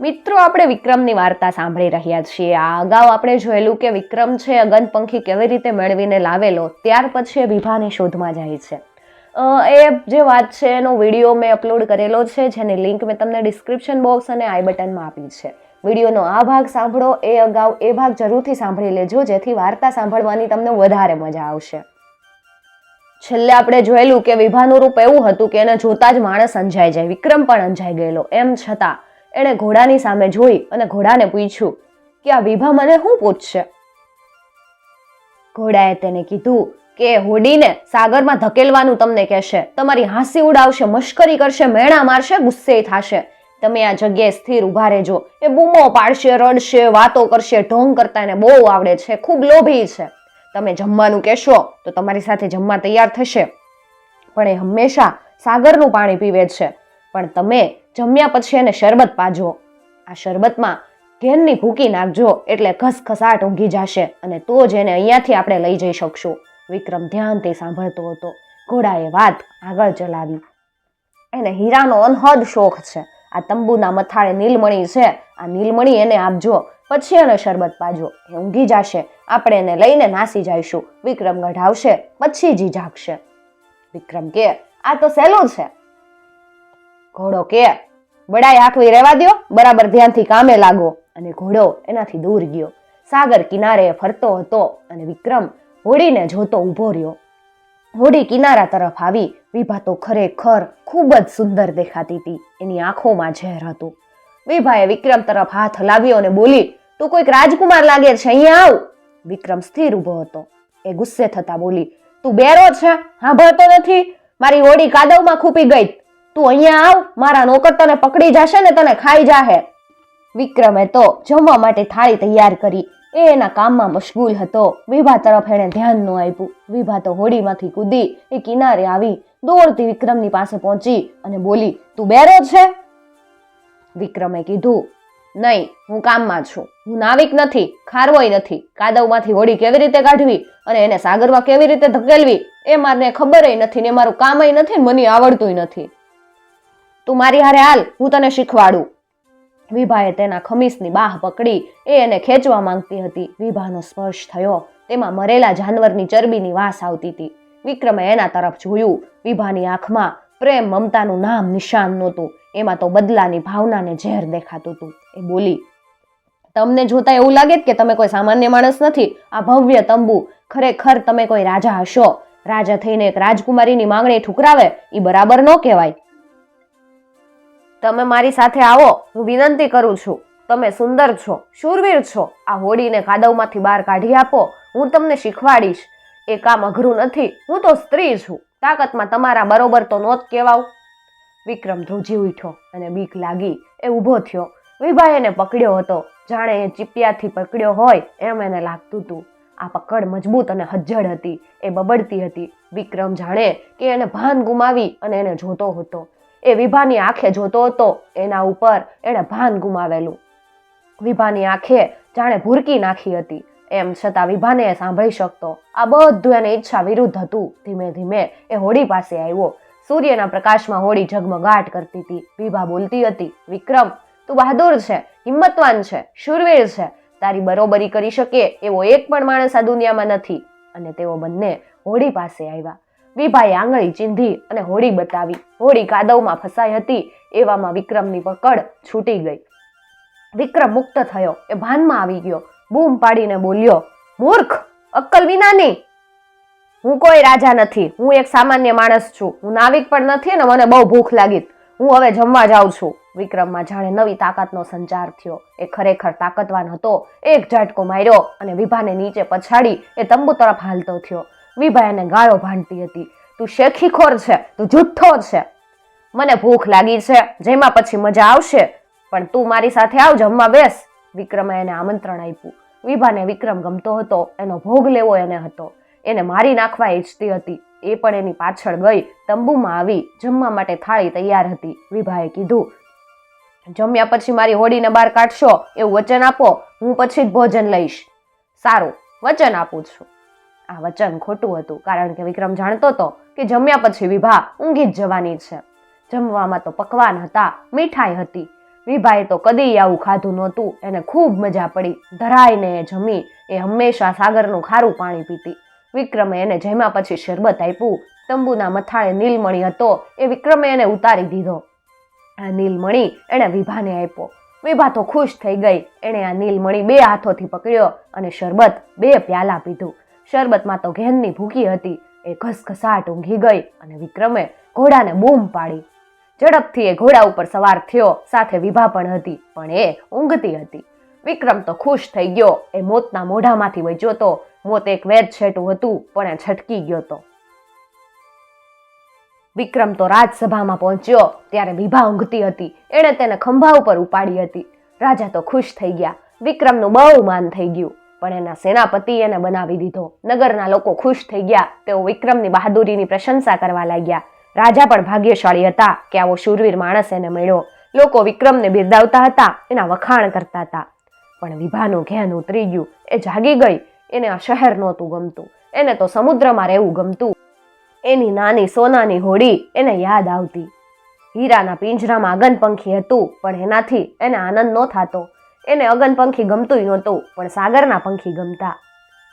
મિત્રો, આપણે વિક્રમની વાર્તા સાંભળી રહ્યા છીએ. આ અગાઉ આપણે જોયેલું કે વિક્રમ છે, અગનપંખી કેવી રીતે મેળવીને લાવેલો, ત્યાર પછી એ વિભાની શોધમાં જાય છે. એ જે વાત છે, એનો વીડિયો મેં અપલોડ કરેલો છે, જેની લિંક મેં તમને ડિસ્ક્રિપ્શન બોક્સ અને આઈ બટનમાં આપી છે. વિડીયોનો આ ભાગ સાંભળો, એ અગાઉ એ ભાગ જરૂરથી સાંભળી લેજો, જેથી વાર્તા સાંભળવાની તમને વધારે મજા આવશે. છેલ્લે આપણે જોયેલું કે વિભાનું રૂપ એવું હતું કે એને જોતા જ માણસ અંજાઈ જાય, વિક્રમ પણ અંજાઈ ગયેલો. એમ છતાં એણે ઘોડાની સામે જોઈ અને ઘોડાને પૂછ્યું, કે આ વિભા મને શું પૂછશે? ઘોડાએ તેને કીધું, કે હોડીને સાગરમાં ધકેલવાનું તમને કહેશે. તમારી હાંસી ઉડાવશે, મશ્કરી કરશે, મેણા મારશે, ગુસ્સે થશે. તમે આ જગ્યાએ સ્થિર ઊભા રહેજો. એ બૂમો પાડશે, રડશે, વાતો કરશે, ઢોંગ કરતા એને બહુ આવડે છે. ખૂબ લોભી છે. તમે જમવાનું કહેશો તો તમારી સાથે જમવા તૈયાર થશે. પણ એ હંમેશા સાગરનું પાણી પીવે છે. પણ તમે જમ્યા પછી એને શરબત પાજો. આ શરબતમાં ઘેરની ભૂકી નાખજો એટલે ખસખસાટ ઊંઘી જશે અને તો જ એને અહીંયાથી આપણે લઈ જઈ શકશું. વિક્રમ ધ્યાનથી સાંભળતો હતો. ઘોડાએ વાત આગળ ચલાવી. એને હીરાનો અનહદ શોખ છે. આ તંબુના મથાળે નીલમણી છે. આ નીલમણી એને આપજો. પછી એને શરબત પાજો. એ ઊંઘી જશે. આપણે એને લઈને નાસી જઈશું. વિક્રમ ગઢાવશે. પછી જી જાગશે. વિક્રમ કે, આ તો સહેલું છે. ઘોડો કે બડાઈ આખવી રહેવા દ્યો, બરાબર ધ્યાનથી કામે લાગો અને ઘોડો એનાથી દૂર ગયો. સાગર કિનારે ફરતો હતો અને વિક્રમ હોડીને જોતો ઊભો રહ્યો. હોડી કિનારા તરફ આવી વિભા તો ખરેખર ખૂબ જ સુંદર દેખાતી હતી. એની આંખોમાં ઝેર હતું. વિભાએ વિક્રમ તરફ હાથ હલાવ્યો અને બોલી, તું કોઈક રાજકુમાર લાગે છે, અહીંયા આવ. વિક્રમ સ્થિર ઊભો હતો. એ ગુસ્સે થતા બોલી, તું બેરો છે, સાંભળતો નથી. મારી હોડી કાદવમાં ખૂપી ગઈ. તું અહીંયા આવ, મારા નોકર તને પકડી જશે ને તને ખાઈ જાહે. વિક્રમે તો જમવા માટે થાળી તૈયાર કરી. એ એના કામમાં મશગુલ હતો. વિભા તરફ એણે ધ્યાન ન આપ્યું. વિભા તો હોડીમાંથી કૂદી એ કિનારે આવી, દોડતી વિક્રમની પાસે પહોંચી અને બોલી, તું બેરો છે વિક્રમે કીધું, નહીં, હું કામમાં છું. હું નાવિક નથી, ખારવોય નથી. કાદવમાંથી હોડી કેવી રીતે કાઢવી અને એને સાગરમાં કેવી રીતે ધકેલવી, એ મારને ખબરય નથી ને મારું કામય નથી મને આવડતુંય નથી. તું મારી હારે હાલ, હું તને શીખવાડું. વિભાએ તેના ખમીસની બાહ પકડી, એ એને ખેંચવા માંગતી હતી. વિભાનો સ્પર્શ થયો. તેમાં મરેલા જાનવરની ચરબીની વાસ આવતી હતી. વિક્રમે એના તરફ જોયું. વિભાની આંખમાં પ્રેમ, મમતાનું નામ નિશાન નહોતું. એમાં તો બદલાની ભાવનાને ઝેર દેખાતું હતું. એ બોલી, તમને જોતા એવું લાગે કે તમે કોઈ સામાન્ય માણસ નથી? આ ભવ્ય તંબુ, ખરેખર તમે કોઈ રાજા હશો? રાજા થઈને એક રાજકુમારીની માંગણી ઠુકરાવે? એ બરાબર ન કહેવાય. તમે મારી સાથે આવો, હું વિનંતી કરું છું. તમે સુંદર છો, શૂરવીર છો. આ હોડીને કાદવમાંથી બહાર કાઢી આપો, હું તમને શીખવાડીશ. એ કામ અઘરું નથી, હું તો સ્ત્રી છું. તાકાતમાં તમારા બરોબર તો નોત કહેવાવ વિક્રમ ધ્રુજી ઉઠ્યો અને બીક લાગી, એ ઊભો થયો. વિભાએ એને પકડ્યો હતો. જાણે એ ચીપિયાથી પકડ્યો હોય એમ એને લાગતું હતું આ પકડ મજબૂત અને હજ્જડ હતી, એ બબડતી હતી. વિક્રમ જાણે કે એને ભાન ગુમાવી અને એને જોતો હતો. એ વિભાની આંખે જોતો હતો, એના ઉપર એણે ભાન ગુમાવેલું. વિભાની આંખે જાણે ભૂરકી નાખી હતી, એમ છતાં વિભાને એ સાંભળી શકતો. આ બધું એને ઈચ્છા વિરુદ્ધ હતું. ધીમે ધીમે એ હોડી પાસે આવ્યો. સૂર્યના પ્રકાશમાં હોડી ઝગમગાટ કરતી હતી. વિભા બોલતી હતી, વિક્રમ, તું બહાદુર છે, હિંમતવાન છે, શૂરવીર છે. તારી બરોબરી કરી શકે એવો એક પણ માણસ આ દુનિયામાં નથી. અને તેઓ બંને હોડી પાસે આવ્યા. વિભાએ આંગળી ચીંધી અને હોડી બતાવી. હોડી કાદવમાં ફસાઈ હતી, એવામાં વિક્રમની પકડ છૂટી ગઈ. વિક્રમ મુક્ત થયો, એ ભાનમાં આવી ગયો. બૂમ પાડીને બોલ્યો, મૂર્ખ, અક્કલ વિનાની. હું કોઈ રાજા નથી, હું એક સામાન્ય માણસ છું. હું નાવિક પણ નથી અને મને બહુ ભૂખ લાગી. હું હવે જમવા જાઉં છું. વિક્રમમાં જાણે નવી તાકાતનો સંચાર થયો. એ ખરેખર તાકતવાન હતો. એક ઝાટકો માર્યો અને વિભાને નીચે પછાડી એ તંબુ તરફ હાલતો થયો. વિભા એને ગાળો ભાંડતી હતી. તું શેખીખોર છે, તું જુઠ્ઠો છે. મને ભૂખ લાગી છે, જેમાં પછી મજા આવશે. પણ તું મારી સાથે આવ, જમવા બેસ. વિક્રમે એને આમંત્રણ આપ્યું. વિભાને વિક્રમ ગમતો હતો, એનો ભોગ લેવો એને હતો. એને મારી નાખવા ઈચ્છતી હતી. એ પણ એની પાછળ ગઈ, તંબુમાં આવી, જમવા માટે થાળી તૈયાર હતી. વિભાએ કીધું, જમ્યા પછી મારી હોડીને બહાર કાઢશો, એવું વચન આપો, હું પછી જ ભોજન લઈશ. સારું, વચન આપું છું. આ વચન ખોટું હતું. કારણ કે વિક્રમ જાણતો હતો કે જમ્યા પછી વિભા ઊંઘી જ જવાની છે. જમવામાં તો પકવાન હતા, મીઠાઈ હતી. વિભાએ તો કદી આવું ખાધું નહોતું. એને ખૂબ મજા પડી. ધરાઈને એ જમી એ હંમેશા સાગરનું ખારું પાણી પીતી. વિક્રમે એને જમ્યા પછી શરબત આપ્યું. તંબુના મથાળે નીલમણી હતો. એ વિક્રમે એને ઉતારી દીધો. આ નીલમણી એણે વિભાને આપ્યો. વિભા તો ખુશ થઈ ગઈ. એણે આ નીલમણી બે હાથોથી પકડ્યો અને શરબત બે પ્યાલા પીધું. શરબતમાં તો ઘેનની ભૂકી હતી. એ ઘસઘસાટ ઊંઘી ગઈ અને વિક્રમે ઘોડાને બૂમ પાડી. ઝડપથી એ ઘોડા ઉપર સવાર થયો, સાથે વિભા પણ હતી, પણ એ ઊંઘતી હતી. વિક્રમ તો ખુશ થઈ ગયો. એ મોતના મોઢામાંથી બચ્યો તો, મોત એક વેદ છેટું હતું, પણ એ છટકી ગયો તો. વિક્રમ તો રાજસભામાં પહોંચ્યો, ત્યારે વિભા ઊંઘતી હતી. એણે તેને ખંભા ઉપર ઉપાડી હતી. રાજા તો ખુશ થઈ ગયા. વિક્રમનું બહુ માન થઈ ગયું. પણ એના સેનાપતિ એને બનાવી દીધો. નગરના લોકો ખુશ થઈ ગયા. તેઓ વિક્રમની બહાદુરીની પ્રશંસા કરવા લાગ્યા. રાજા પણ ભાગ્યશાળી હતા કે આવો શૂરવીર માણસ એને મળ્યો. લોકો વિક્રમને બિરદાવતા હતા, એના વખાણ કરતા હતા. પણ વિભાનું ઘેન ઉતરી ગયું. એ જાગી ગઈ. એને આ શહેર નહોતું ગમતું. એને તો સમુદ્રમાં રહેવું ગમતું. એની નાની સોનાની હોડી એને યાદ આવતી. હીરાના પિંજરામાં અગનપંખી હતું, પણ એનાથી એને આનંદ ન થતો. એને અગનપંખી ગમતું નહોતું, પણ સાગરના પંખી ગમતા.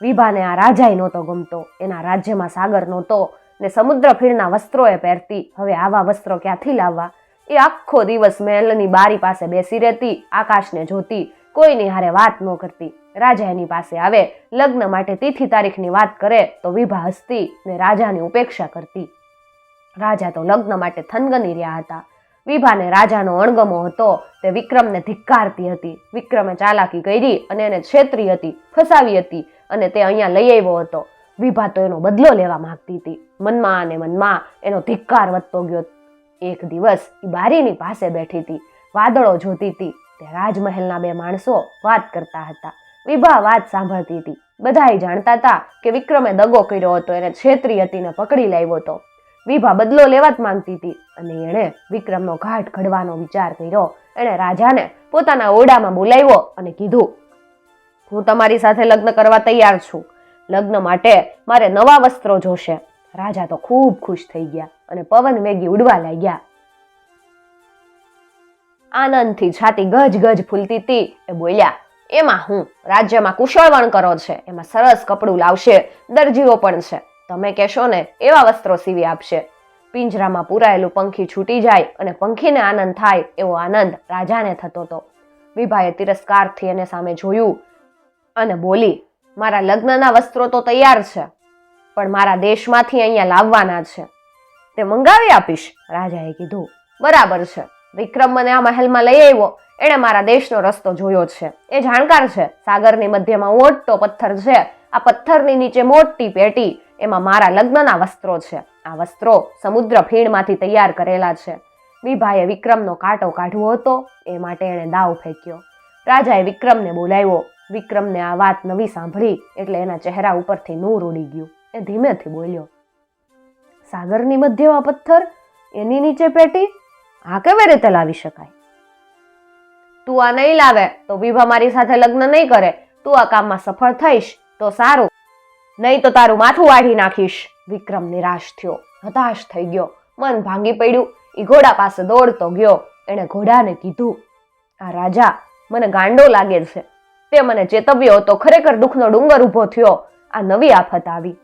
વિભાને આ રાજાય નહોતો ગમતો, એના રાજ્યમાં સાગર નહોતો, ને સમુદ્ર ફીણના વસ્ત્રો એ પહેરતી. હવે આવા વસ્ત્રો ક્યાંથી લાવવા? એ આખો દિવસ મહેલની બારી પાસે બેસી રહેતી, આકાશને જોતી, કોઈની હારે વાત ન કરતી. રાજા એની પાસે આવે, લગ્ન માટે તિથિ તારીખની વાત કરે, તો વિભા હસતી ને રાજાની ઉપેક્ષા કરતી. રાજા તો લગ્ન માટે થનગની રહ્યા હતા. વિભાને રાજાનો અણગમો હતો. તે વિક્રમને ધિક્કારતી હતી. વિક્રમે ચાલાકી કરી અને એને છેતરી હતી, ફસાવી હતી અને તે અહીંયા લઈ આવ્યો હતો. વિભા તો એનો બદલો લેવા માંગતી હતી. મનમાં અને મનમાં એનો ધિક્કાર વધતો ગયો. એક દિવસ એ બારીની પાસે બેઠી હતી. વાદળો જોતી હતી. તે રાજમહેલના બે માણસો વાત કરતા હતા. વિભા વાત સાંભળતી હતી. બધાએ જાણતા હતા કે વિક્રમે દગો કર્યો હતો, એને છેતરી હતી ને પકડી લાવ્યો હતો. વિભા બદલો લેવા જ માંગતી હતી અને એણે વિક્રમનો ઘાટ ઘડવાનો વિચાર કર્યો. એણે રાજાને પોતાના ઓરડામાં બોલાવ્યો અને કીધું, હું તમારી સાથે લગ્ન કરવા તૈયાર છું. લગ્ન માટે મારે નવા વસ્ત્રો જોશે. રાજા તો ખૂબ ખુશ થઈ ગયા અને પવન વેગી ઉડવા લાગ્યા. આનંદથી છાતી ગજ ગજ ફૂલતી હતી. એ બોલ્યા, એમાં હું રાજ્યમાં કુશળવણ કરો છે. એમાં સરસ કપડું લાવશે. દરજીઓ પણ છે. તમે કહેશો ને, એવા વસ્ત્રો સીવી આપશે. પિંજરામાં પૂરાયેલું પંખી છૂટી જાય અને પંખીને આનંદ થાય એવો આનંદ રાજાને થતો હતો. વિભાએ તિરસ્કારથી એને સામે જોયું અને બોલી, મારા લગ્નના વસ્ત્રો તો તૈયાર છે, પણ મારા દેશમાંથી અહીંયા લાવવાના છે. તે મંગાવી આપીશ. રાજાએ કીધું, બરાબર છે. વિક્રમ મને આ મહેલમાં લઈ આવ્યો. એણે મારા દેશનો રસ્તો જોયો છે. એ જાણકાર છે. સાગરની મધ્યમાં મોટો પથ્થર છે. આ પથ્થરની નીચે મોટી પેટી એમાં મારા લગ્નના વસ્ત્રો છે. આ વસ્ત્રો સમુદ્ર ફીણમાંથી તૈયાર કરેલા છે. વિભાએ વિક્રમનો કાંટો કાઢવો હતો, એ માટે એણે દાવ ફેંક્યો. રાજાએ વિક્રમને બોલાવ્યો. વિક્રમને આ વાત નવી સાંભળી એટલે એના ચહેરા ઉપરથી નૂર ઉડી ગયું. એ ધીમેથી બોલ્યો, સાગરની મધ્યમાં પથ્થર એની નીચે પેટી? આ કેવી રીતે લાવી શકાય? તું આ નહીં લાવે તો વિભા મારી સાથે લગ્ન નહીં કરે. તું આ કામમાં સફળ થઈશ તો સારું. નહીં તો તારું માથું વાઢી નાખીશ. વિક્રમ નિરાશ થયો. હતાશ થઈ ગયો. મન ભાંગી પડ્યું. એ ઘોડા પાસે દોડતો ગયો. એણે ઘોડાને કીધું, આ રાજા, મને ગાંડો લાગે છે. તે મને ચેતવ્યો તો ખરેખર દુઃખનો ડુંગર ઊભો થયો. આ નવી આફત આવી.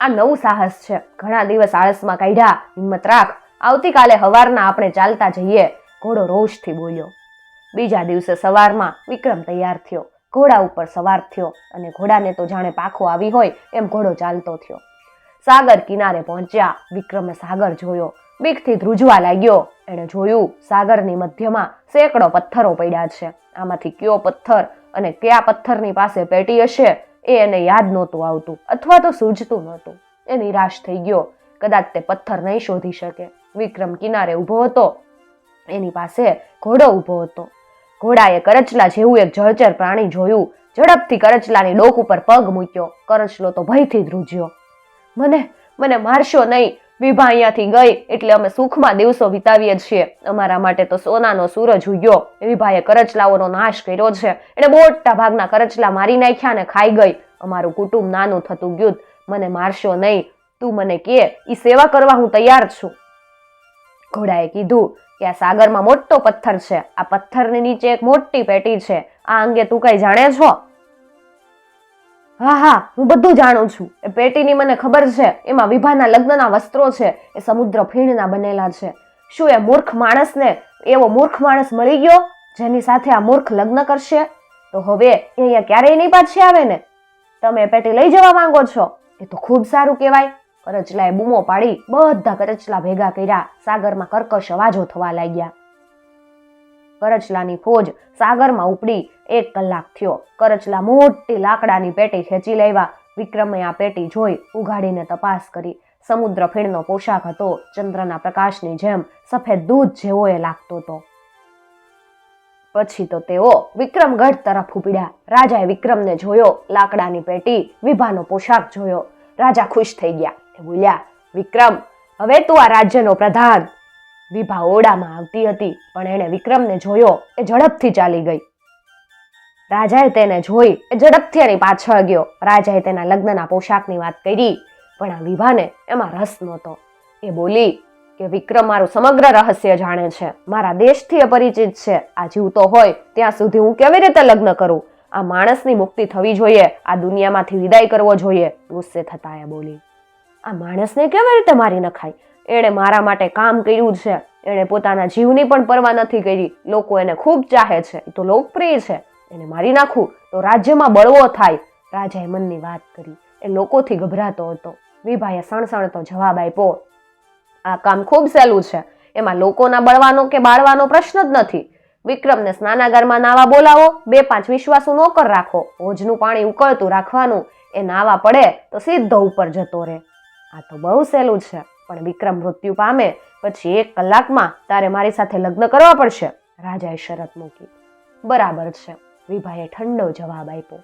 આ નવું સાહસ છે. ઘણા દિવસ આળસમાં કાઢ્યા. હિંમત રાખ. આવતીકાલે હવારના આપણે ચાલતા જઈએ. ઘોડો રોષથી બોલ્યો. બીજા દિવસે સવારમાં વિક્રમ તૈયાર થયો. ઘોડા ઉપર સવાર થયો અને ઘોડાને તો જાણે પાખો આવી હોય એમ ઘોડો ચાલતો થયો. સાગર કિનારે પહોંચ્યા, વિક્રમે સાગર જોયો. બીકથી ધ્રુજવા લાગ્યો. એણે જોયું, સાગરની મધ્યમાં સેંકડો પથ્થરો પડ્યા છે. આમાંથી કયો પથ્થર અને કયા પથ્થરની પાસે પેટી હશે એ એને યાદ નહોતું આવતું અથવા તો સૂઝતું નહોતું. એ નિરાશ થઈ ગયો. કદાચ તે પથ્થર નહીં શોધી શકે. વિક્રમ કિનારે ઊભો હતો. એની પાસે ઘોડો ઊભો હતો. ઘોડાએ કરચલા જેવું એક જળચર પ્રાણી જોયું. ઝડપથી કરચલાની ડોક ઉપર પગ મૂક્યો. કરચલો તો ભયથી ધ્રુજ્યો મને મને મારશો નહીં. વિભા અહીંયાથી ગઈ. એટલે અમે સુખમાં દિવસો વિતાવીએ છીએ. અમારા માટે તો સોનાનો સૂરજ ઉગ્યો. વિભાએ કરચલાઓનો નાશ કર્યો છે. એણે મોટા ભાગના કરચલા મારી નાખ્યા ને ખાઈ ગઈ. અમારું કુટુંબ નાનું થતું ગયું. મને મારશો નહીં. તું મને કે એ સેવા કરવા હું તૈયાર છું. ઘોડાએ કીધું કે આ સાગરમાં મોટો પથ્થર છે. આ પથ્થરની નીચે એક મોટી પેટી છે. આ અંગે તું કઈ જાણે છો? હા હા, હું બધું જાણું છું. એ પેટીની મને ખબર છે. એમાં વિભાના લગ્નના વસ્ત્રો છે. એ સમુદ્ર ફીણના બનેલા છે. શું એ મૂર્ખ માણસને એવો મૂર્ખ માણસ મળી ગયો, જેની સાથે આ મૂર્ખ લગ્ન કરશે? તો હવે એ અહીંયા ક્યારેય નહીં પાછી આવે ને? તમે પેટી લઈ જવા માંગો છો? એ તો ખૂબ સારું કહેવાય. કરચલાએ બૂમો પાડી, બધા કરચલા ભેગા કર્યા, સાગરમાં કર્કશ અવાજો થવા લાગ્યા. કરચલાની ફોજ સાગરમાં ઉપડી, એક કલાક થયો. કરચલા મોટી લાકડાની પેટી ખેંચી લેવા વિક્રમે આ પેટી જોઈ ઉઘાડીને તપાસ કરી. સમુદ્ર ફીણનો પોશાક હતો, ચંદ્રના પ્રકાશની જેમ સફેદ દૂધ જેવો એ લાગતો હતો. પછી તો તેઓ વિક્રમગઢ તરફ ઉપડ્યા. રાજાએ વિક્રમને જોયો, લાકડાની પેટી વિભાનો પોશાક જોયો. રાજા ખુશ થઈ ગયા. એ બોલ્યા, વિક્રમ, હવે તું આ રાજ્યનો પ્રધાન. વિભા ઓરડામાં આવતી હતી, પણ એણે વિક્રમને જોયો, એ ઝડપથી ચાલી ગઈ. રાજાએ તેને જોઈ, એ ઝડપથી એની પાછળ ગયો. રાજાએ તેના લગ્નના પોશાકની વાત કરી, પણ આ વિભાને એમાં રસ નહોતો. એ બોલી કે, વિક્રમ, મારું સમગ્ર રહસ્ય જાણે છે. મારા દેશથી એ પરિચિત છે. આ જીવતો હોય, ત્યાં સુધી હું કેવી રીતે લગ્ન કરું? આ માણસની મુક્તિ થવી જોઈએ. આ દુનિયામાંથી વિદાય કરવો જોઈએ. ગુસ્સે થતા એ બોલી આ માણસને કેવી રીતે મારી નખાય? એણે મારા માટે કામ કર્યું છે. એણે પોતાના જીવની પણ પરવા નથી કરી. લોકો એને ખૂબ ચાહે છે. એ તો લોકપ્રિય છે. એને મારી નાખું તો રાજ્યમાં બળવો થાય. રાજાએ મનની વાત કરી. એ લોકોથી ગભરાતો હતો. વિભાએ સણસણતો જવાબ આપ્યો, આ કામ ખૂબ સહેલું છે. એમાં લોકોના બળવાનો કે બાળવાનો પ્રશ્ન જ નથી. વિક્રમને સ્નાનાગારમાં નાવા બોલાવો. બે પાંચ વિશ્વાસુ નોકર રાખો. હોજનું પાણી ઉકળતું રાખવાનું. એ નાવા પડે તો સીધો ઉપર જતો રહે. આ તો બહુ સહેલું છે, પણ વિક્રમ મૃત્યુ પામે પછી એક કલાકમાં તારે મારી સાથે લગ્ન કરવા પડશે. રાજાએ શરત મૂકી. બરાબર છે, વિભાએ ઠંડો જવાબ આપ્યો.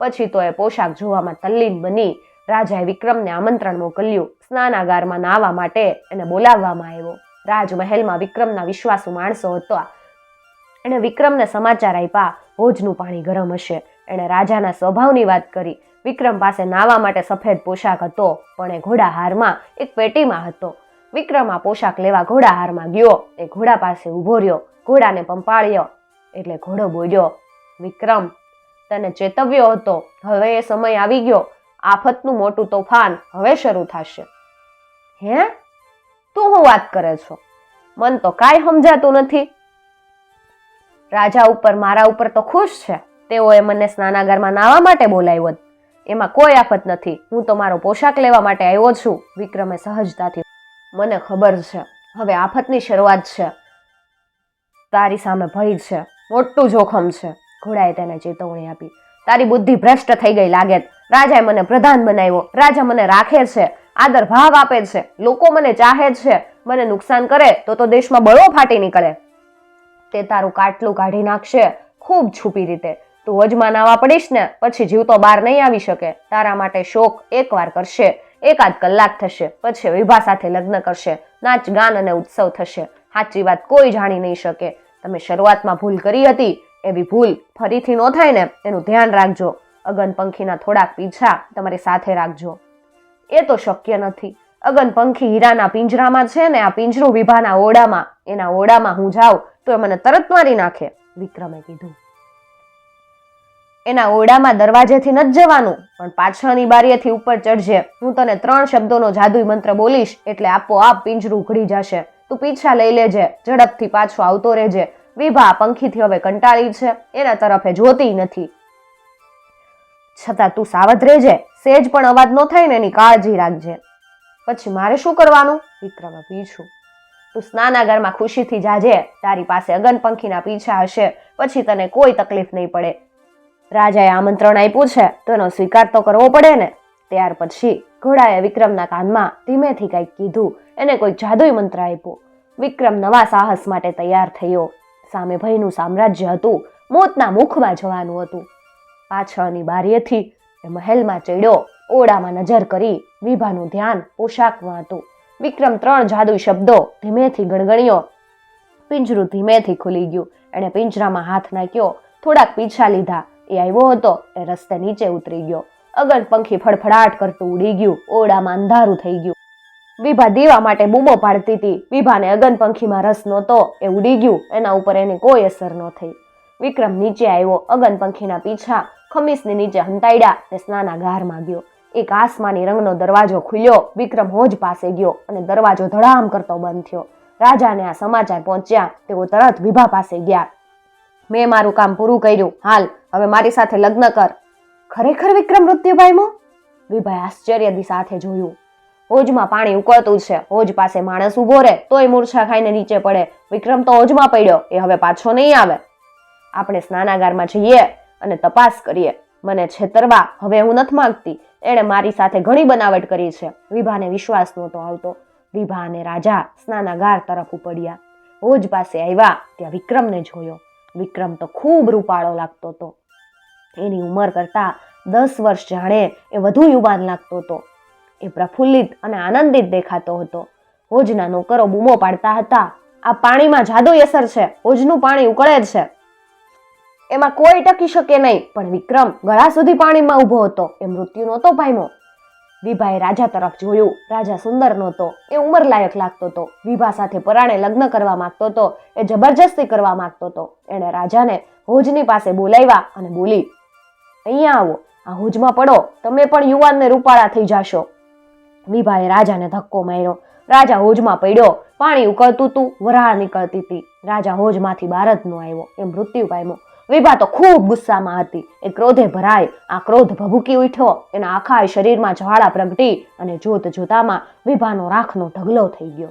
પછી તો એ પોશાક જોવામાં તલ્લીન બની રાજાએ વિક્રમને આમંત્રણ મોકલ્યું, સ્નાનાગારમાં નાહવા માટે એને બોલાવવામાં આવ્યો. રાજમહેલમાં વિક્રમના વિશ્વાસુ માણસો હતા. એણે વિક્રમને સમાચાર આપ્યા, ભોજનું પાણી ગરમ હશે. એણે રાજાના સ્વભાવની વાત કરી. વિક્રમ પાસે નાવા માટે સફેદ પોશાક હતો, પણ એ ઘોડાહારમાં એક પેટીમાં હતો. વિક્રમ આ પોશાક લેવા ઘોડાહારમાં ગયો. એ ઘોડા પાસે ઊભો રહ્યો. ઘોડાને પંપાળ્યો, એટલે ઘોડો બોલ્યો, વિક્રમ, તને ચેતવ્યો હતો. હવે એ સમય આવી ગયો. આફતનું મોટું તોફાન હવે શરૂ થશે. હે? તું હું વાત કરે છો? મન તો કાંઈ સમજાતું નથી. રાજા ઉપર, મારા ઉપર તો ખુશ છે. તેઓએ મને સ્નાનાગારમાં નાહવા માટે બોલાવ્યો એમાં કોઈ આફત નથી. હું તો મારો પોશાક લેવા માટે આવ્યો છું. વિક્રમે સહજતાથી મને ખબર છે. હવે આફતની શરૂઆત છે. તારી સામે ભય છે. મોટું જોખમ છે. ઘોડાએ તેને ચેતવણી આપી. તારી બુદ્ધિ ભ્રષ્ટ થઈ ગઈ લાગે રાજાએ મને પ્રધાન બનાવ્યો. રાજા મને રાખે છે. આદર ભાવ આપે છે. લોકો મને ચાહે છે. મને નુકસાન કરે તો તો દેશમાં બળો ફાટી નીકળે. તે તારું કાટલું કાઢી નાખશે. ખૂબ છુપી રીતે. તું વજમાં નાવા પડીશ ને, પછી જીવતો બહાર નહીં આવી શકે. તારા માટે શોક એકવાર કરશે, એકાદ કલાક થશે, પછી વિભા સાથે લગ્ન કરશે, નાચ, ગાન અને ઉત્સવ થશે. સાચી વાત કોઈ જાણી નહીં શકે. તમે શરૂઆતમાં ભૂલ કરી હતી, એવી ભૂલ ફરીથી ન થાય ને, એનું ધ્યાન રાખજો. અગનપંખીના થોડાક પીછા તમારી સાથે રાખજો. એ તો શક્ય નથી. અગનપંખી હીરાના પિંજરામાં છે ને, આ પિંજરું વિભાના ઓડામાં એના ઓડામાં હું જાઉં, તો એ મને તરત મારી નાખે, વિક્રમે કીધું. એના ઓરડામાં દરવાજેથી નથી જવાનું, પણ પાછળની બારીએથી ઉપર ચડજે. હું તને ત્રણ શબ્દોનો જાદુઈ મંત્ર બોલીશ, એટલે આપોઆપ પિંજરું ઉઘડી જશે. તું પીછા લઈ લેજે, ઝડપથી પાછો આવતો રહેજે. વિભા પંખીથી હવે કંટાળી છે, એના તરફે જોતી નથી. છતાં તું સાવધ રહેજે સેજ પણ અવાજ ન થાય ને એની કાળજી રાખજે. પછી મારે શું કરવાનું? વિક્રમે પીછું. તું સ્નાનાગારમાં ખુશીથી જાજે, તારી પાસે અગન પંખીના પીછા હશે, પછી તને કોઈ તકલીફ નહીં પડે. રાજાએ આમંત્રણ આપ્યું છે, તો એનો સ્વીકાર તો કરવો પડે ને. ત્યાર પછી ઘોડાએ વિક્રમના કાનમાં ધીમેથી કંઈક કીધું, એને કોઈ જાદુઈ મંત્ર આપ્યો. વિક્રમ નવા સાહસ માટે તૈયાર થયો. સામે ભયનું સામ્રાજ્ય હતું, મોતના મુખમાં જવાનું હતું. પાછળની બારીએથી એ મહેલમાં ચડ્યો, ઓરડામાં નજર કરી વિભાનું ધ્યાન પોશાકમાં હતું. વિક્રમ ત્રણ જાદુઈ શબ્દો ધીમેથી ગણગણ્યો. પિંજરું ધીમેથી ખુલી ગયું. એણે પિંજરામાં હાથ નાખ્યો, થોડાક પીછા લીધા. એ આવ્યો હતો, એ રસ્તે નીચે ઉતરી ગયો. અગર પંખી ફડફડાટ કરતું ઉડી ગયું, ઓરડામાં અંધારું થઈ ગયું. વિભા દીવા માટે બૂમો પાડતી હતી. વિભાને અગનપંખીમાં રસ નહોતો, એ ઉડી ગયું, એના ઉપર એને કોઈ અસર ન થઈ. વિક્રમ નીચે આવ્યો, અગનપંખીના પીછા ખમીસની નીચે હંતાડ્યા ને સ્નાનાગારમાં ગયો. એક આસમાની રંગનો દરવાજો ખુલ્યો, વિક્રમ હોજ પાસે ગયો અને દરવાજો ધડામ કરતો બંધ થયો. રાજાને આ સમાચાર પહોંચ્યા, તેઓ તરત વિભા પાસે ગયા. મેં મારું કામ પૂરું કર્યું, હાલ હવે મારી સાથે લગ્ન કર. ખરેખર વિક્રમ મૃત્યુ પામ્યો વિભાએ આશ્ચર્યથી સાથે જોયું. હોજમાં પાણી ઉકળતું છે. હોજ પાસે માણસ ઊભો રહે, તોય મૂર્છા ખાઈને નીચે પડે. વિક્રમ તો હોજમાં પડ્યો, એ હવે પાછો નહીં આવે. આપણે સ્નાનાગારમાં જઈએ અને તપાસ કરીએ. મને છેતરવા હવે હું નથી માંગતી. એણે મારી સાથે ઘણી બનાવટ કરી છે. વિભાને વિશ્વાસ નહોતો આવતો. વિભા અને રાજા સ્નાનાગાર તરફ ઉપડ્યા. હોજ પાસે આવ્યા, ત્યાં વિક્રમને જોયો. વિક્રમ તો ખૂબ રૂપાળો લાગતો હતો. એની ઉંમર કરતાં દસ વર્ષ જાણે એ વધુ યુવાન લાગતો હતો. એ પ્રફુલ્લિત અને આનંદિત દેખાતો હતો. હોજના નોકરો બૂમો પાડતા હતા, આ પાણીમાં જાદુઈ અસર છે, હોજનું પાણી ઉકળે છે. એમાં કોઈ ટકી શકે નહીં. પણ વિક્રમ ગળા સુધી પાણીમાં ઊભો હતો. એ મૃત્યુ નહોતો પામ્યો. વિભાએ રાજા તરફ જોયું. રાજા સુંદર નહોતો. એ ઉંમરલાયક લાગતો હતો. વિભા સાથે પરાણે લગ્ન કરવા માંગતો હતો. એ જબરજસ્તી કરવા માંગતો હતો. એણે રાજાને હોજની પાસે બોલાવ્યા અને બોલી અહીંયા આવો. આ હોજમાં પડો. તમે પણ યુવાનને રૂપાળા થઈ જાશો. વિભાએ રાજાને ધક્કો માર્યો. રાજા હોજમાં પડ્યો. પાણી ઉકળતું તું, વરાળ નીકળતી હતી રાજા હોજમાંથી બહાર જ ન આવ્યો. એ મૃત્યુ પામ્યો. વિભા તો ખૂબ ગુસ્સામાં હતી. એ ક્રોધે ભરાય. આ ક્રોધ ભભૂકી ઉઠ્યો. એના આખા શરીરમાં જ્વાળા પ્રગટી અને જોત જોતામાં વિભાનો રાખનો ઢગલો થઈ ગયો.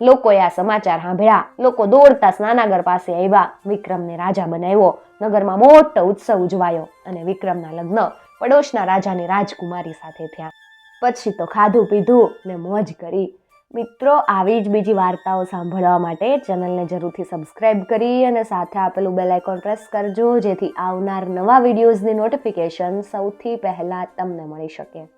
લોકોએ આ સમાચાર સાંભળ્યા. લોકો દોડતા સ્નાનાગર પાસે આવ્યા. વિક્રમને રાજા બનાવ્યો. નગરમાં મોટો ઉત્સવ ઉજવાયો અને વિક્રમના લગ્ન પડોશના રાજાની રાજકુમારી સાથે થયા. પછી તો ખાધું પીધું ને મોજ કરી. મિત્રો, આવી જ બીજી વાર્તાઓ સાંભળવા માટે ચેનલને જરૂરથી સબસ્ક્રાઇબ કરી અને સાથે આપેલું બેલ આઇકોન પ્રેસ કરજો, જેથી આવનાર નવા વિડીયોઝની નોટિફિકેશન સૌથી પહેલાં તમને મળી શકે.